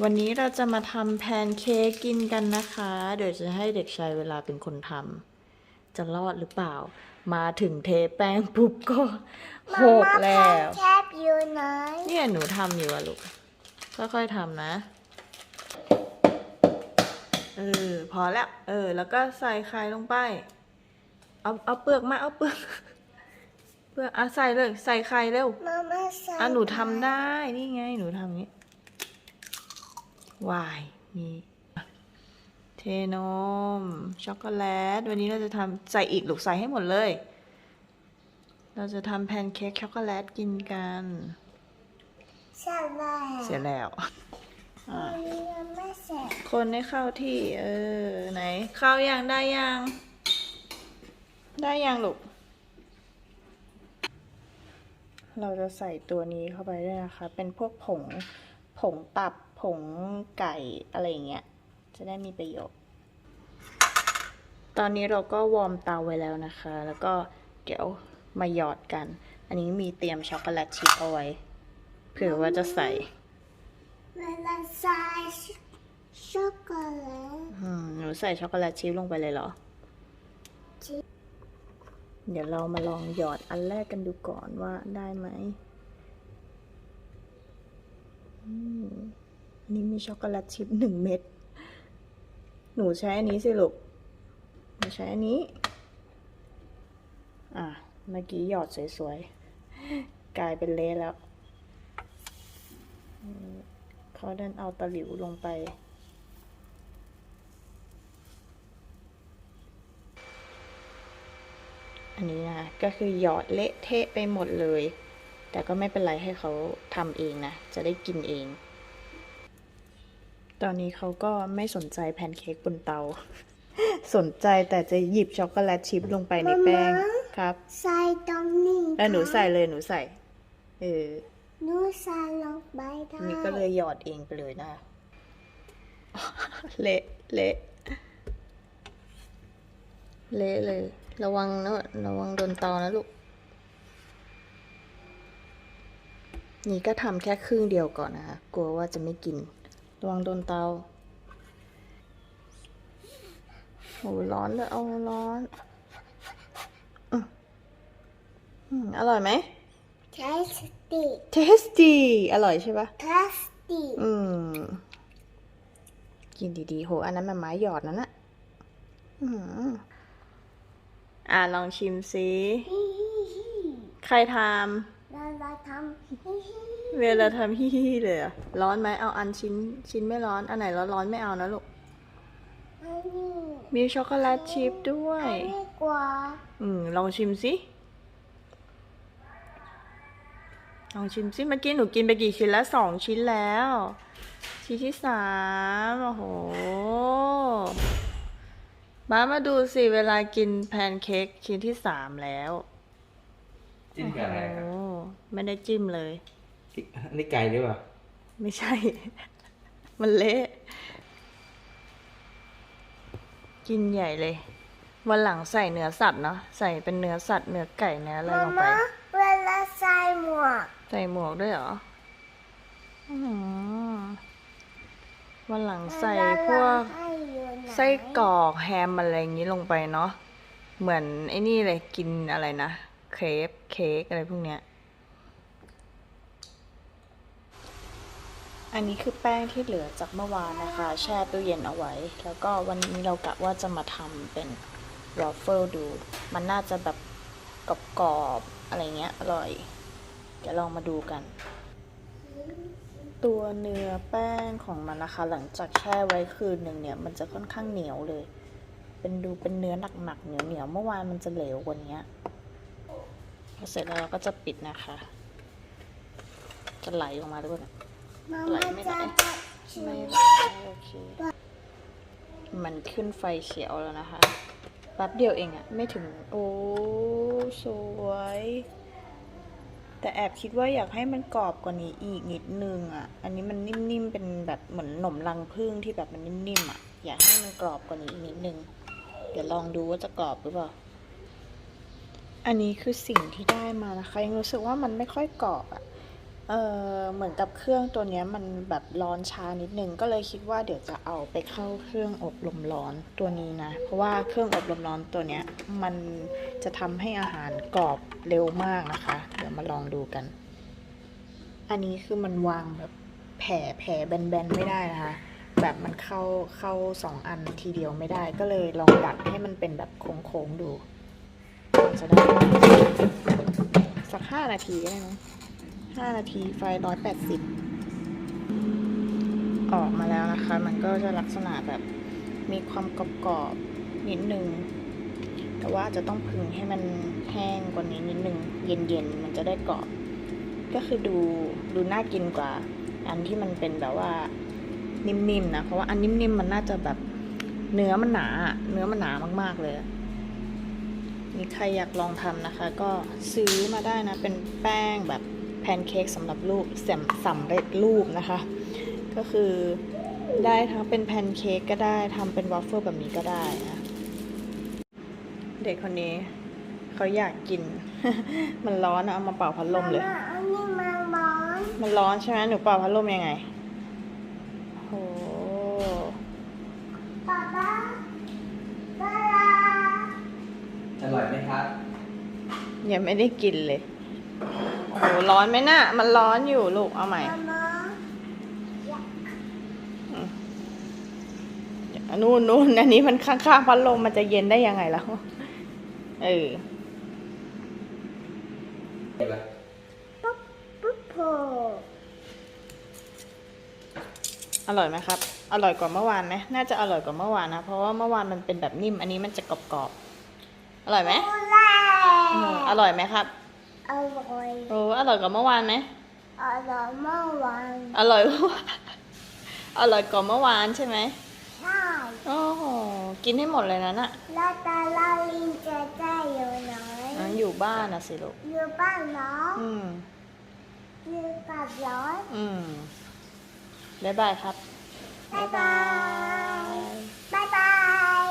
วันนี้เราจะมาทำแพนเค้กกินกันนะคะ เดี๋ยวจะให้เด็กชายเวลาเป็นคนทำจะรอดหรือเปล่า มาถึงเทแป้งปุ๊บก็หกแล้วแคบอยู่ไหนเนี่ยหนูทำอยู่อะลูก ค่อยๆทำนะ เออ พอแล้ว เออ แล้วก็ใส่ไข่ลงไป เอาเอาเปลือกมาเอาเปลือกเปลือกอะใส่เลย ใส่ไข่เร็วมาม่าใส่อะหนูทำได้ นี่ไง หนูทำอย่างนี้ วายมีเทนมช็อกโกแลต วันนี้เราจะทำใส่อีกลูกใส่ให้หมดเลย เราจะทำแพนเค้กช็อกโกแลตกินกันใส่แล้วเสร็จแล้วอะอันนี้ยังไม่เสร็จคนให้เข้าที่ เออ ไหน เข้ายังได้ยัง ได้ยังลูก เราจะใส่ตัวนี้เข้าไปด้วยนะคะ เป็นพวกผงผงตับ ผงไก่อะไรอย่างเงี้ย จะได้มีประโยชน์ ตอนนี้เราก็วอร์มเตาไว้แล้วนะคะ แล้วก็เดี๋ยวมาหยอดกัน อันนี้มีเตรียมช็อกโกแลตชิพเอาไว้เผื่อว่าจะใส่เวลาใส่ช็อกโกแลตอืมหนูใส่ช็อกโกแลตชิพลงไปเลยเหรอชิพเดี๋ยวเรามาลองหยอดอันแรกกันดูก่อนว่าได้ไหม อืมอั นนี้มีช็อกโกแลตชิพหนึ่งเม็ด หนูใช้อันนี้สิลูก หนูใช้อันนี้ อะ เมื่อกี้หยอดสวยๆ กลายเป็นเละแล้ว เขาดันเอาตะหลิวลงไป อันนี้นะ ก็คือหยอดเละเทะไปหมดเลย แต่ก็ไม่เป็นไรให้เขาทำเองนะ จะได้กินเอง ตอนนี้เขาก็ไม่สนใจแพนเค้กบนเตา สนใจแต่จะหยิบช็อกโกแลตชิพลงไปในแป้งครับใส่ตรงนี้แล้วหนูใส่เลยหนูใส่ เออหนูใส่ลงไปได้นี่ก็เลยหยอดเองไปเลยนะ เละเละเละเลย ระวังนะระวังโดนเตานะลูก นี่ก็ทำแค่ครึ่งเดียวก่อนนะคะ กลัวว่าจะไม่กิน ระวังโดนเตาโอ้ร้อนเลยเอาร้อนอืมอืมอร่อยไหมเทสตี้ tasty อร่อยใช่ปะเทสตี้อืม กินดีๆ โห อันนั้นมันไม้หยอดนั่นนะอืมอ่าลองชิมสิ ใครทแล้วเราทำำเวลาทำฮิฮิเลยเหรอร้อนไหมเอาอันชิ้นชิ้นไม่ร้อน อันไหนร้อนร้อนๆไม่เอานะลูก อันนี้มีช็อกโกแลตชิพด้วยอันนี้กว่าอืมลองชิมสิลองชิมสิเมื่อกี้หนูกินไปกี่ชิ้นแล้วสองชิ้นแล้ว ชิ้นที่สามโอ้โหมามาดูสิเวลากินแพนเค้กชิ้นที่สามแล้ว จิ้มกับอะไรครับโอ้ ไม่ได้จิ้มเลย อันนี่ไก่หรือเปล่า ไม่ใช่ มันเละ กินใหญ่เลย วันหลังใส่เนื้อสัตว์เนาะ ใส่เป็นเนื้อสัตว์ เนื้อไก่เนื้ออะไรมาลงไปม่าเวลาใส่หมวก ใส่หมวกด้วยเหรออื้อหือวันหลังใส่พวกให้อยู่ไหนไส้กรอกแฮมอะไรอย่างนี้ลงไปเนาะ เหมือนไอ้นี่เลยกินอะไรนะ เครปเค้กอะไรพวกเนี้ย อันนี้คือแป้งที่เหลือจากเมื่อวานนะคะ แช่ตู้เย็นเอาไว้ แล้วก็วันนี้เรากะว่าจะมาทำเป็นวอฟเฟิลดู มันน่าจะแบบกรอบๆอะไรเงี้ยอร่อย เดี๋ยวลองมาดูกัน ตัวเนื้อแป้งของมันนะคะ หลังจากแช่ไว้คืนหนึ่งเนี่ย มันจะค่อนข้างเหนียวเลย เป็นดูเป็นเนื้อหนักๆเหนียวเหนียวๆเมื่อวานมันจะเหลวกว่านี้พอเสร็จแล้วเราก็จะปิดนะคะ จะไหลออกมาด้วยนะ ไหลม่าไม่จะไหลตัดชิ้นไม่ไหลโอเค มันขึ้นไฟเขียวแล้วนะคะ แป๊บเดียวเองอะไม่ถึง โอ้ สวย แต่แอบคิดว่าอยากให้มันกรอบกว่านี้อีกนิดนึงอะอันนี้มันนิ่มๆ เป็นแบบเหมือนหนมรังผึ้งที่แบบมันนิ่มๆอะอยากให้มันกรอบกว่านี้อีกนิดนึง เดี๋ยวลองดูว่าจะกรอบหรือเปล่าอันนี้คือสิ่งที่ได้มานะคะ ยังรู้สึกว่ามันไม่ค่อยกรอบอะ เออเหมือนกับเครื่องตัวนี้มันแบบร้อนช้านิดนึงก็เลยคิดว่าเดี๋ยวจะเอาไปเข้าเครื่องอบลมร้อนตัวนี้นะ เพราะว่าเครื่องอบลมร้อนตัวนี้มันจะทำให้อาหารกรอบเร็วมากนะคะ เดี๋ยวมาลองดูกัน อันนี้คือมันวางแบบแผ่แผ่แบนๆไม่ได้นะคะ แบบมันเข้าเข้าสองอันทีเดียวไม่ได้ ก็เลยลองดัดให้มันเป็นแบบโค้งๆดูจะได้สักห้านาทีได้นะ ห้านาทีไฟร้อยแปดสิบออกมาแล้วนะคะ มันก็จะลักษณะแบบมีความกรอบๆนิดนึง แต่ว่าจะต้องพึงให้มันแห้งกว่านี้นิดนึง เย็นๆ มันจะได้กรอบ ก็คือดูดูน่ากินกว่า อันที่มันเป็นแบบว่านิ่มๆนะเพราะว่าอันนิ่มๆมันน่าจะแบบเนื้อมันหนาเนื้อมันหนามากๆเลยมีใครอยากลองทำนะคะ ก็ซื้อมาได้นะ เป็นแป้งแบบ แพนเค้กสำหรับลูกสำสำเร็จรูปนะคะ ก็คือได้ทั้งเป็นแพนเค้กก็ได้ทำเป็นวอฟเฟิลแบบนี้ก็ได้นะเด็กคนนี้เขาอยากกิน มันร้อนอะเอามาเป่าพัดลมเลยมาอันนี้มันร้อนมันร้อนใช่ไหมหนูเป่าพัดลมยังไงโหป๊าป๊าป๊าอร่อยไหมครับยังไม่ได้กินเลย โหร้อนไหมน่ะ มันร้อนอยู่ลูก เอาใหม่มามานู่นนู่นอันนี้มันข้างๆพัดลมมันจะเย็นได้ยังไงแล้วเออเห็นปะปุ๊บปุ๊บโผล่อร่อยไหมครับ อร่อยกว่าเมื่อวานไหมน่าจะอร่อยกว่าเมื่อวานนะ เพราะว่าเมื่อวานมันเป็นแบบนิ่ม อันนี้มันจะกรอบๆ อร่อยไหมโอ้แล้เอออร่อยไหมครับ อร่อยโอ้อร่อยกว่าเมื่อวานไหมอร่อยเมื่อวานอร่อยกว่าอร่อยกว่าเมื่อวานใช่ไหมใช่โอ้โหกินให้หมดเลยนะน่ะแล้วตาลาลินจะได้อยู่ไหนอะอยู่บ้านนะสิลูกอยู่บ้านเหรออืมอยู่กับร้อนอืมบ๊ายบายครับบ๊ายบายบ๊ายบาย